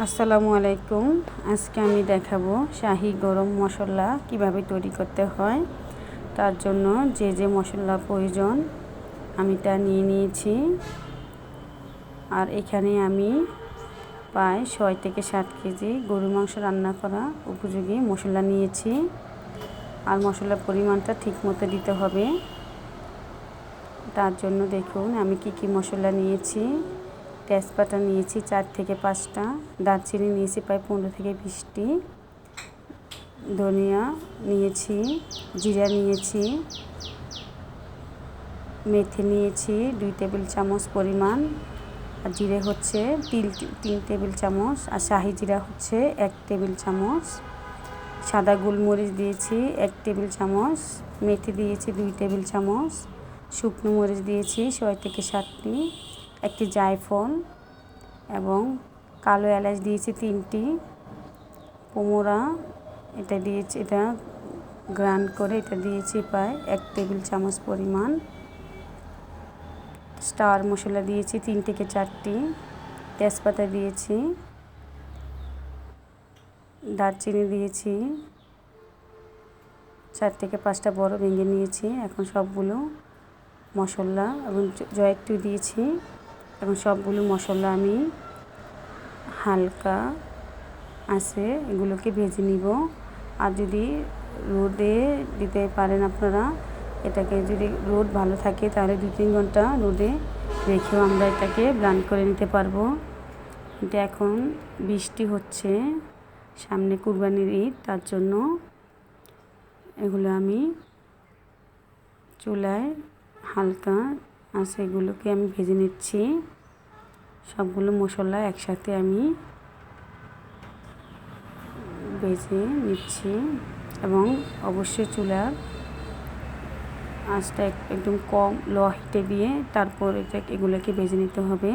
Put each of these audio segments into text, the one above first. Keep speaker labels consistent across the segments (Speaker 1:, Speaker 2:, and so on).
Speaker 1: আসসালামু আলাইকুম। আজকে আমি দেখাবো শাহি গরম মশলা কীভাবে তৈরি করতে হয়। তার জন্য যে যে মশলা প্রয়োজন, আমি তা নিয়ে নিয়েছি। আর এখানে আমি প্রায় ছয় থেকে সাত কেজি গরু মাংস রান্না করা উপযোগী মশলা নিয়েছি। আর মশলার পরিমাণটা ঠিক মতো দিতে হবে। তার জন্য দেখুন আমি কি কি মশলা নিয়েছি। তেজপাতা নিয়েছি চার থেকে পাঁচটা। দারচিনি নিয়েছি প্রায় পনেরো থেকে বিশটি। ধনিয়া নিয়েছি, জিরা নিয়েছি, মেথি নিয়েছি দুই টেবিল চামচ পরিমাণ। আর জিরে হচ্ছে তিন তিন টেবিল চামচ। আর শাহি জিরা হচ্ছে এক টেবিল চামচ। সাদা গোলমরিচ দিয়েছি এক টেবিল চামচ। মেথি দিয়েছি দুই টেবিল চামচ। শুকনো মরিচ দিয়েছি ছয় থেকে সাতটি। একটি জায়ফল এবং কালো এলাচ দিয়েছি তিনটি, পোমোরা, এটা দিয়েছি, এটা গ্রান্ড করে এটা দিয়েছি প্রায় এক টেবিল চামচ পরিমাণ। স্টার মশলা দিয়েছি তিন থেকে চারটি, তেজপাতা দিয়েছি, দারচিনি দিয়েছি, চার থেকে পাঁচটা বড় ভেঙে নিয়েছি, এখন সবগুলো মশলা এবং জয়ত্রী দিয়েছি। এখন সবগুলো মশলা আমি হালকা আছে, এগুলোকে ভেজে নিব। আর যদি রোদে দিতে পারেন আপনারা, এটাকে যদি রোদ ভালো থাকে তাহলে দু তিন ঘণ্টা রোদে রেখেও আমরা এটাকে ব্রান করে নিতে পারব। এটা এখন বৃষ্টি হচ্ছে, সামনে কুরবানির ঈদ, তার জন্য এগুলো আমি চুলায় হালকা আছে এগুলোকে আমি ভেজে নিচ্ছি। সবগুলো মশলা একসাথে আমি ভেজে নিচ্ছি এবং অবশ্যই চুলার আঁচটা একদম কম, লো হিটে দিয়ে তারপর এটা এগুলোকে ভেজে নিতে হবে।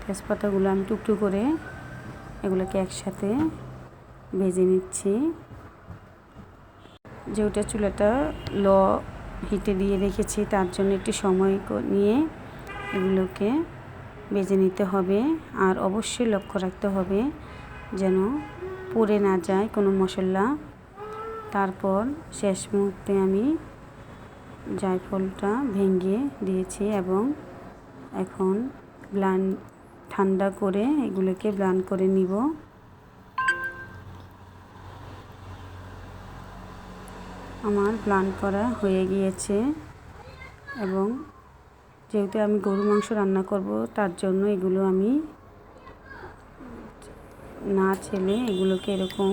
Speaker 1: তেজপাতাগুলো আমি টুকটু করে এগুলোকে একসাথে ভেজে নিচ্ছি। যেটা চুলাটা লো হিটে দিয়ে রেখেছি, তার জন্য একটু সময় নিয়ে এগুলোকে বেজে নিতে হবে। আর অবশ্যই লক্ষ্য রাখতে হবে যেন পুড়ে না যায় কোনো মশলা। তারপর শেষ মুহূর্তে আমি জায়ফলটা ভেঙে দিয়েছি এবং এখন ব্লান, ঠান্ডা করে এগুলোকে ব্লান করে নিব। আমার প্লান করা হয়ে গিয়েছে এবং যেহেতু আমি গরু মাংস রান্না করব, তার জন্য এগুলো আমি না ছেলে এগুলোকে এরকম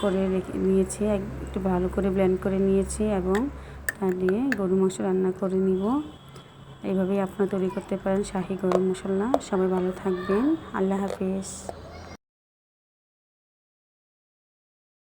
Speaker 1: করে রেখে নিয়েছি একটু ভালো করে ব্লেন্ড করে নিয়েছি এবং তা দিয়ে গরু মাংস রান্না করে নিব। এইভাবেই আপনারা তৈরি করতে পারেন শাহি গরম মশলা। সবাই ভালো থাকবেন। আল্লাহ হাফিজ।